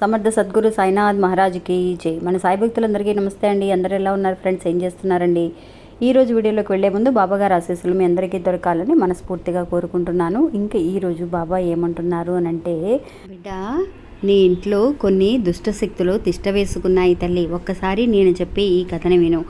సమర్థ సద్గురు సాయినాథ్ మహారాజ్కి జై. మన సాయి భక్తులందరికీ నమస్తే అండి. అందరు ఎలా ఉన్నారు ఫ్రెండ్స్? ఏం చేస్తున్నారండి? ఈ రోజు వీడియోలోకి వెళ్ళే ముందు బాబాగారు ఆశీస్సులు మీ అందరికీ దొరకాలని మనస్ఫూర్తిగా కోరుకుంటున్నాను. ఇంకా ఈ రోజు బాబా ఏమంటున్నారు అని అంటే బిడ్డ నీ ఇంట్లో కొన్ని దుష్ట శక్తులు తిష్ట వేసుకున్నాయి తల్లి. ఒక్కసారి నేను చెప్పే ఈ కథను విను.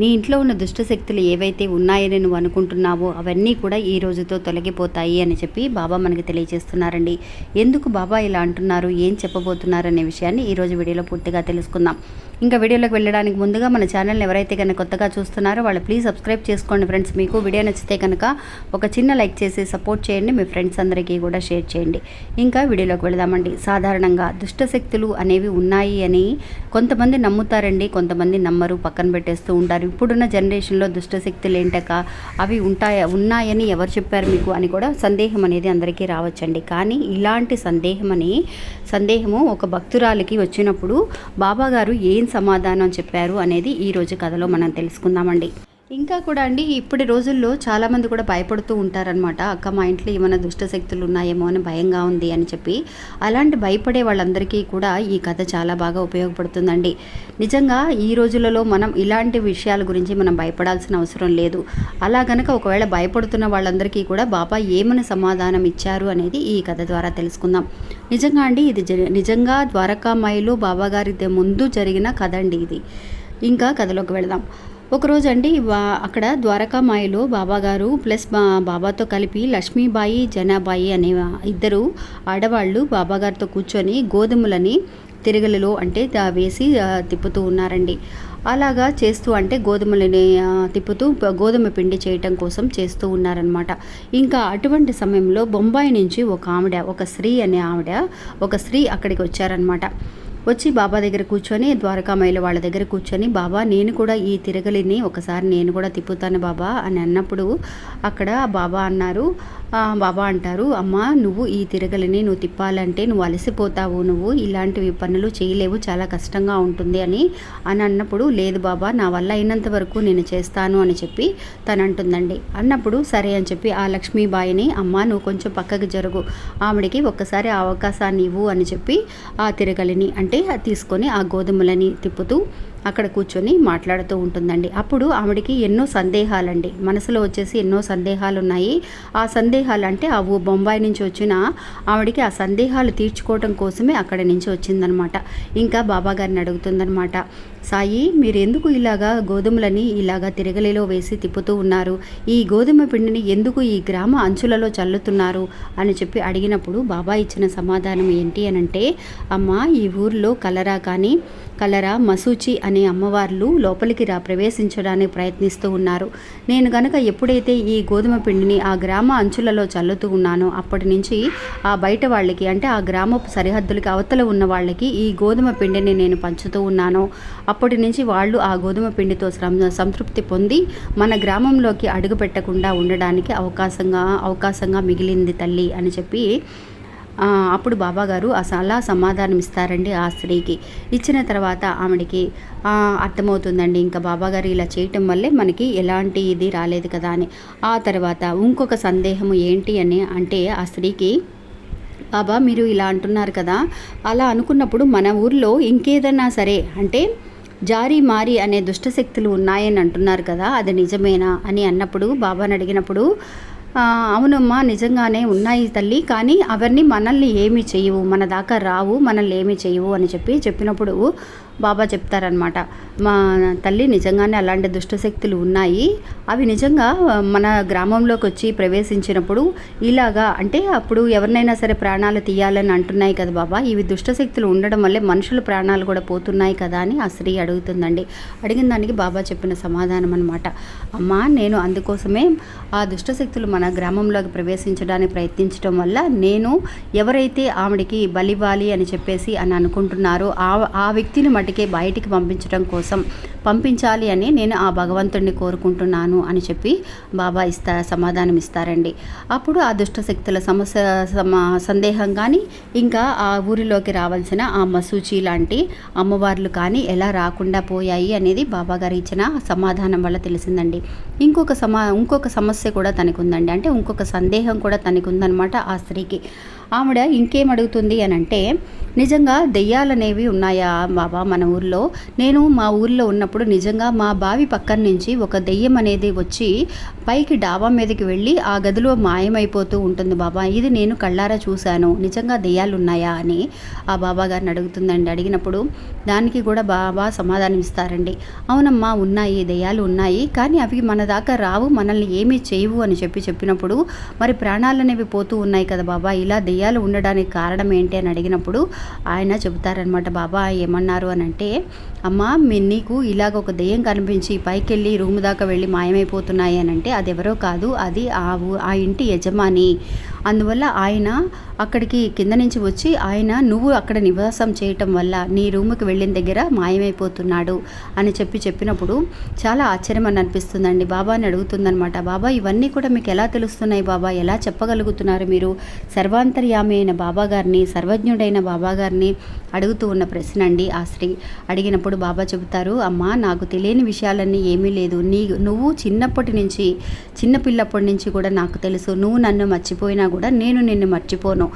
నీ ఇంట్లో ఉన్న దుష్టశక్తులు ఏవైతే ఉన్నాయని నువ్వు అనుకుంటున్నావో అవన్నీ కూడా ఈ రోజుతో తొలగిపోతాయి అని చెప్పి బాబా మనకి తెలియజేస్తున్నారండి. ఎందుకు బాబా ఇలా అంటున్నారు? ఏం చెప్పబోతున్నారు అనే విషయాన్ని ఈ రోజు వీడియోలో పూర్తిగా తెలుసుకుందాం. ఇంకా వీడియోలోకి వెళ్ళడానికి ముందుగా మన ఛానల్ని ఎవరైతే కనుక కొత్తగా చూస్తున్నారో వాళ్ళు ప్లీజ్ సబ్స్క్రైబ్ చేసుకోండి ఫ్రెండ్స్ మీకు వీడియో నచ్చితే కనుక ఒక చిన్న లైక్ చేసి సపోర్ట్ చేయండి. మీ ఫ్రెండ్స్ అందరికీ కూడా షేర్ చేయండి. ఇంకా వీడియోలోకి వెళదామండి. సాధారణంగా దుష్టశక్తులు అనేవి ఉన్నాయి అని కొంతమంది నమ్ముతారండి. కొంతమంది నమ్మరు. పక్కన పెట్టేస్తూ ఉంటారు. ఇప్పుడున్న జనరేషన్లో దుష్టశక్తులు ఏంటక అవి ఉంటాయా? ఉన్నాయని ఎవరు చెప్పారు మీకు అని కూడా సందేహం అనేది అందరికీ రావచ్చండి. కానీ ఇలాంటి సందేహం అని సందేహము ఒక భక్తురాలికి వచ్చినప్పుడు బాబాగారు ఏం ఏం సమాధానం చెప్పారు అనేది ఈ రోజు కథలో మనం తెలుసుకుందామండి. ఇంకా కూడా అండి ఇప్పటి రోజుల్లో చాలామంది కూడా భయపడుతూ ఉంటారనమాట అక్క మా ఇంట్లో ఏమైనా దుష్ట శక్తులు ఉన్నాయేమో అని భయంగా ఉంది అని చెప్పి. అలాంటి భయపడే వాళ్ళందరికీ కూడా ఈ కథ చాలా బాగా ఉపయోగపడుతుందండి. నిజంగా ఈ రోజులలో మనం ఇలాంటి విషయాల గురించి మనం భయపడాల్సిన అవసరం లేదు. అలా గనక ఒకవేళ భయపడుతున్న వాళ్ళందరికీ కూడా బాబా ఏమని సమాధానం ఇచ్చారు? అనేది ఈ కథ ద్వారా తెలుసుకుందాం. నిజంగా అండి ఇది నిజంగా ద్వారకామాయిలో బాబాగారి ముందు జరిగిన కథ అండి ఇది. ఇంకా కథలోకి వెళదాం. ఒకరోజు అండి వా- అక్కడ ద్వారకామాయిలో బాబాగారు ప్లస్ మా బాబాతో కలిపి లక్ష్మీబాయి జనాబాయి అనే ఇద్దరు ఆడవాళ్ళు బాబాగారితో కూర్చొని గోధుమలని తిరగలలో అంటే వేసి తిప్పుతూ ఉన్నారండి. అలాగా చేస్తూ అంటే గోధుమలని తిప్పుతూ గోధుమ పిండి చేయటం కోసం చేస్తూ ఉన్నారనమాట ఇంకా అటువంటి సమయంలో బొంబాయి నుంచి ఒక ఆవిడ ఒక స్త్రీ అనే ఆవిడ ఒక స్త్రీ అక్కడికి వచ్చారనమాట వచ్చి బాబా దగ్గర కూర్చొని ద్వారకామాయిల వాళ్ళ దగ్గర కూర్చొని బాబా నేను కూడా ఈ తిరగలిని ఒకసారి నేను కూడా తిప్పుతాను బాబా అని అన్నప్పుడు అక్కడ బాబా అన్నారు. బాబా అంటారు అమ్మ నువ్వు ఈ తిరగలిని నువ్వు తిప్పాలంటే నువ్వు అలసిపోతావు. నువ్వు ఇలాంటివి పనులు చేయలేవు. చాలా కష్టంగా ఉంటుంది అని అని అన్నప్పుడు లేదు బాబా నా వల్ల అయినంత వరకు నేను చేస్తాను అని చెప్పి తను అంటుందండి. అన్నప్పుడు సరే అని చెప్పి ఆ లక్ష్మీబాయిని అమ్మ నువ్వు కొంచెం పక్కకి జరుగు. ఆవిడకి ఒక్కసారి అవకాశాన్ని ఇవ్వు అని చెప్పి ఆ తిరగలిని అంటే తీసుకొని ఆ గోధుమలని తిప్పుతూ అక్కడ కూర్చొని మాట్లాడుతూ ఉంటుందండి. అప్పుడు ఆవిడకి ఎన్నో సందేహాలండి. మనసులో వచ్చేసి ఎన్నో సందేహాలు ఉన్నాయి ఆ సందేహాలు అంటే ఆ బొంబాయి నుంచి వచ్చిన ఆవిడకి ఆ సందేహాలు తీర్చుకోవడం కోసమే అక్కడి నుంచి వచ్చిందనమాట. ఇంకా బాబా గారిని అడుగుతుందనమాట సాయి మీరు ఎందుకు ఇలాగా గోధుమలని ఇలాగా తిరగలిలో వేసి తిప్పుతూ ఉన్నారు? ఈ గోధుమ పిండిని ఎందుకు ఈ గ్రామ అంచులలో చల్లుతున్నారు? అని చెప్పి అడిగినప్పుడు బాబా ఇచ్చిన సమాధానం ఏంటి అని అంటే అమ్మ ఈ ఊర్లో కలరా కానీ కలరా మసూచి అని అమ్మవార్లు లోపలికి రా ప్రవేశించడానికి ప్రయత్నిస్తూ ఉన్నారు. నేను గనక ఎప్పుడైతే ఈ గోధుమ పిండిని ఆ గ్రామ అంచులలో చల్లుతూ ఉన్నానో అప్పటి నుంచి ఆ బయట వాళ్ళకి అంటే ఆ గ్రామపు సరిహద్దులకి అవతల ఉన్న వాళ్ళకి ఈ గోధుమ పిండిని నేను పంచుతూ ఉన్నాను. అప్పటి నుంచి వాళ్ళు ఆ గోధుమ పిండితో సంతృప్తి పొంది మన గ్రామంలోకి అడుగు పెట్టకుండా ఉండడానికి అవకాశంగా అవకాశంగా మిగిలింది తల్లి అని చెప్పి అప్పుడు బాబాగారు అస- అలా సమాధానం ఇస్తారండి ఆ స్త్రీకి. ఇచ్చిన తర్వాత ఆమెడికి అర్థమవుతుందండి ఇంకా బాబాగారు ఇలా చేయటం వల్లే మనకి ఎలాంటి ఇది రాలేదు కదా అని. ఆ తర్వాత ఇంకొక సందేహం ఏంటి అని అంటే ఆ స్త్రీకి బాబా మీరు ఇలా అంటున్నారు కదా అలా అనుకున్నప్పుడు మన ఊర్లో ఇంకేదన్నా సరే అంటే జారీ మారి అనే దుష్టశక్తులు ఉన్నాయని అంటున్నారు కదా అది నిజమేనా అని అన్నప్పుడు బాబాని అడిగినప్పుడు అవునమ్మా నిజంగానే ఉన్నాయి తల్లి కానీ అవన్నీ మనల్ని ఏమి చేయవు మన దాకా రావు మనల్ని ఏమి చేయవు అని చెప్పి చెప్పినప్పుడు బాబా చెప్తారనమాట మా తల్లి నిజంగానే అలాంటి దుష్టశక్తులు ఉన్నాయి. అవి నిజంగా మన గ్రామంలోకి వచ్చి ప్రవేశించినప్పుడు ఇలాగా అంటే అప్పుడు ఎవరినైనా సరే ప్రాణాలు తీయాలని అంటున్నాయి కదా బాబా. ఇవి దుష్టశక్తులు ఉండడం వల్లే మనుషుల ప్రాణాలు కూడా పోతున్నాయి కదా అని ఆ స్త్రీ అడుగుతుందండి. అడిగిన దానికి బాబా చెప్పిన సమాధానం అనమాట అమ్మా నేను అందుకోసమే ఆ దుష్టశక్తులు మన గ్రామంలోకి ప్రవేశించడానికి ప్రయత్నించడం వల్ల నేను ఎవరైతే ఆవిడికి బలివ్వాలి అని చెప్పేసి అని అనుకుంటున్నారో ఆ ఆ వ్యక్తిని మటుకే బయటికి పంపించడం కోసం పంపించాలి అని నేను ఆ భగవంతుడిని కోరుకుంటున్నాను అని చెప్పి బాబా ఇస్తా సమాధానం ఇస్తారండి. అప్పుడు ఆ దుష్టశక్తుల సమస్య సందేహం కానీ ఇంకా ఆ ఊరిలోకి రావాల్సిన ఆ మసూచి లాంటి అమ్మవార్లు కానీ ఎలా రాకుండా పోయాయి అనేది బాబా గారు ఇచ్చిన సమాధానం వల్ల తెలిసిందండి. ఇంకొక సమా ఇంకొక సమస్య కూడా తనకుందండి. అంటే ఇంకొక సందేహం కూడా తనకుందనమాట ఆ స్త్రీకి. ఆవిడ ఇంకేం అడుగుతుంది అని అంటే నిజంగా దెయ్యాలనేవి ఉన్నాయా బాబా మన ఊర్లో? నేను మా ఊర్లో ఉన్నప్పుడు నిజంగా మా బావి పక్కన నుంచి ఒక దెయ్యం అనేది వచ్చి పైకి డాబా మీదకి వెళ్ళి ఆ గదిలో మాయమైపోతూ ఉంటుంది బాబా. ఇది నేను కళ్ళారా చూశాను. నిజంగా దెయ్యాలు ఉన్నాయా అని ఆ బాబా గారిని అడుగుతుందండి. అడిగినప్పుడు దానికి కూడా బాబా సమాధానం ఇస్తారండి. అవునమ్మా ఉన్నాయి దెయ్యాలు ఉన్నాయి కానీ అవి మన దాకా రావు మనల్ని ఏమీ చేయవు అని చెప్పి చెప్పినప్పుడు మరి ప్రాణాలు అనేవి పోతూ ఉన్నాయి కదా బాబా. ఇలా దెయ్యాలు ఉండడానికి కారణం ఏంటి అని అడిగినప్పుడు ఆయన చెబుతారనమాట బాబా ఏమన్నారు? అని అంటే అమ్మా మీ నీకు ఇలాగ ఒక దెయ్యం కనిపించి పైకి వెళ్ళి రూమ్ దాకా వెళ్ళి మాయమైపోతున్నాయి అని అంటే అది ఎవరో కాదు అది ఆ ఆ ఇంటి యజమాని. అందువల్ల ఆయన అక్కడికి కింద నుంచి వచ్చి ఆయన నువ్వు అక్కడ నివాసం చేయటం వల్ల నీ రూముకి వెళ్ళిన దగ్గర మాయమైపోతున్నాడు అని చెప్పి చెప్పినప్పుడు చాలా ఆశ్చర్యం అని అనిపిస్తుందండి. బాబాని అడుగుతుందనమాట బాబా ఇవన్నీ కూడా మీకు ఎలా తెలుస్తున్నాయి బాబా? ఎలా చెప్పగలుగుతున్నారు మీరు? సర్వాంతర్యామి అయిన బాబా గారిని సర్వజ్ఞుడైన బాబా గారిని అడుగుతూ ఉన్న ప్రశ్న అండి ఆ స్త్రీ. అడిగినప్పుడు బాబా చెబుతారు అమ్మా నాకు తెలియని విషయాలన్నీ ఏమీ లేదు. నీ నువ్వు చిన్నప్పటి నుంచి చిన్నపిల్లప్పటి నుంచి కూడా నాకు తెలుసు. నువ్వు నన్ను మర్చిపోయినా కూడా నేను నిన్ను మర్చిపోను.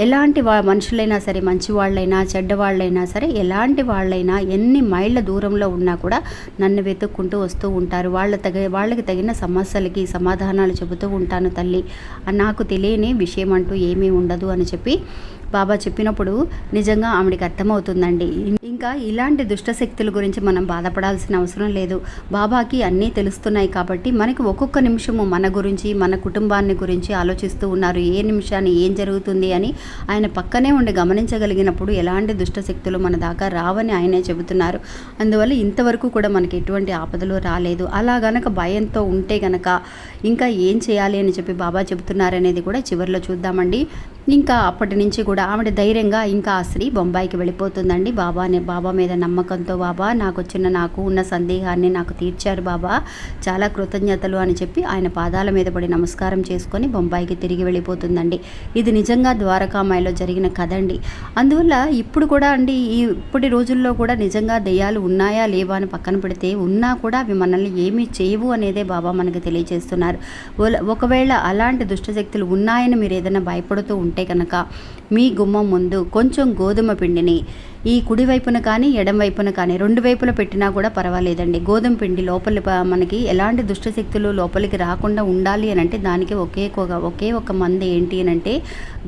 ఎలాంటి వా మనుషులైనా సరే మంచి వాళ్ళైనా చెడ్డవాళ్ళైనా సరే ఎలాంటి వాళ్ళైనా ఎన్ని మైళ్ళ దూరంలో ఉన్నా కూడా నన్ను వెతుక్కుంటూ వస్తూ ఉంటారు. వాళ్ళ తగ వాళ్ళకి తగిన సమస్యలకి సమాధానాలు చెబుతూ ఉంటాను తల్లి. నాకు తెలియని విషయం అంటూ ఏమీ ఉండదు అని చెప్పి బాబా చెప్పినప్పుడు నిజంగా ఆవిడకి అర్థమవుతుందండి. ఇంకా ఇలాంటి దుష్టశక్తుల గురించి మనం బాధపడాల్సిన అవసరం లేదు. బాబాకి అన్నీ తెలుస్తున్నాయి కాబట్టి మనకి ఒక్కొక్క నిమిషము మన గురించి మన కుటుంబాన్ని గురించి ఆలోచిస్తూ ఉన్నారు. ఏ నిమిషాన్ని ఏం జరుగుతుంది అని ఆయన పక్కనే ఉండి గమనించగలిగినప్పుడు ఎలాంటి దుష్ట శక్తులు మన దాకా రావని ఆయనే చెబుతున్నారు. అందువల్ల ఇంతవరకు కూడా మనకి ఎటువంటి ఆపదలు రాలేదు. అలా గనక భయంతో ఉంటే గనక ఇంకా ఏం చేయాలి అని చెప్పి బాబా చెబుతున్నారనేది కూడా చివరిలో చూద్దామండి. ఇంకా అప్పటి నుంచి కూడా ఆవిడ ధైర్యంగా ఇంకా ఆ స్త్రీ బొంబాయికి వెళ్ళిపోతుందండి. బాబానే బాబా మీద నమ్మకంతో బాబా నాకు వచ్చిన నాకు ఉన్న సందేహాన్ని నాకు తీర్చారు బాబా. చాలా కృతజ్ఞతలు అని చెప్పి ఆయన పాదాల మీద పడి నమస్కారం చేసుకొని బొంబాయికి తిరిగి వెళ్ళిపోతుందండి. ఇది నిజంగా ద్వారకామాయిలో జరిగిన కథ అండి అందువల్ల ఇప్పుడు కూడా అండి ఈ ఇప్పటి రోజుల్లో కూడా నిజంగా దెయ్యాలు ఉన్నాయా లేవా అని పక్కన పెడితే ఉన్నా కూడా అవి మనల్ని ఏమీ చేయవు అనేదే బాబా మనకు తెలియజేస్తున్నారు. ఒకవేళ అలాంటి దుష్టశక్తులు ఉన్నాయని మీరు ఏదైనా భయపడుతూ ఉంటే కనుక మీ గుమ్మం ముందు కొంచెం గోధుమ పిండిని ఈ కుడి వైపున కానీ ఎడం వైపున కానీ రెండు వైపుల పెట్టినా కూడా పర్వాలేదండి. గోధుమ పిండి లోపలి మనకి ఎలాంటి దుష్టశక్తులు లోపలికి రాకుండా ఉండాలి అని అంటే దానికి ఒకే ఒకే ఒక మంది ఏంటి అని అంటే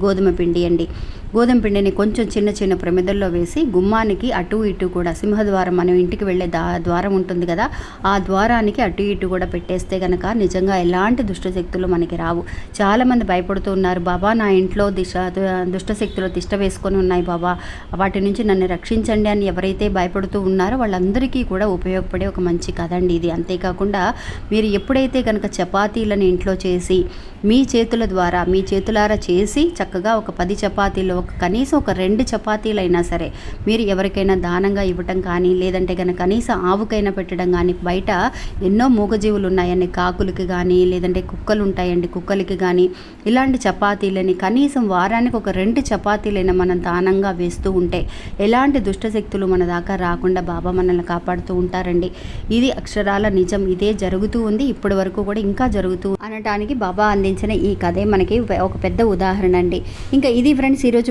గోధుమ పిండి అండి. గోధుమ పిండిని కొంచెం చిన్న చిన్న ప్రమిదల్లో వేసి గుమ్మానికి అటు ఇటు కూడా సింహద్వారం మనం ఇంటికి వెళ్ళే దా ద్వారం ఉంటుంది కదా ఆ ద్వారానికి అటు ఇటు కూడా పెట్టేస్తే కనుక నిజంగా ఎలాంటి దుష్టశక్తులు మనకి రావు. చాలామంది భయపడుతూ ఉన్నారు బాబా నా ఇంట్లో దిశ దుష్టశక్తులు తిష్ట వేసుకొని ఉన్నాయి బాబా వాటి నుంచి నన్ను రక్షించండి అని ఎవరైతే భయపడుతూ ఉన్నారో వాళ్ళందరికీ కూడా ఉపయోగపడే ఒక మంచి కథ అండి ఇది. అంతేకాకుండా మీరు ఎప్పుడైతే కనుక చపాతీలను ఇంట్లో చేసి మీ చేతుల ద్వారా మీ చేతులారా చేసి చక్కగా ఒక పది చపాతీలు ఒక కనీసం ఒక రెండు చపాతీలైనా సరే మీరు ఎవరికైనా దానంగా ఇవ్వటం కానీ లేదంటే కనుక కనీసం ఆవుకైనా పెట్టడం కానీ బయట ఎన్నో మూగజీవులు ఉన్నాయండి కాకులకి కానీ లేదంటే కుక్కలు ఉంటాయండి కుక్కలకి కానీ ఇలాంటి చపాతీలని కనీసం వారానికి ఒక రెండు చపాతీలైనా మనం దానంగా వేస్తూ ఉంటే ఎలాంటి దుష్టశక్తులు మన దాకా రాకుండా బాబా మనల్ని కాపాడుతూ ఉంటారండి. ఇది అక్షరాల నిజం. ఇదే జరుగుతూ ఉంది. ఇప్పటి వరకు కూడా ఇంకా జరుగుతూ అనటానికి బాబా అందించిన ఈ కథే మనకి ఒక పెద్ద ఉదాహరణ అండి ఇంకా ఇది ఫ్రెండ్స్ ఈరోజు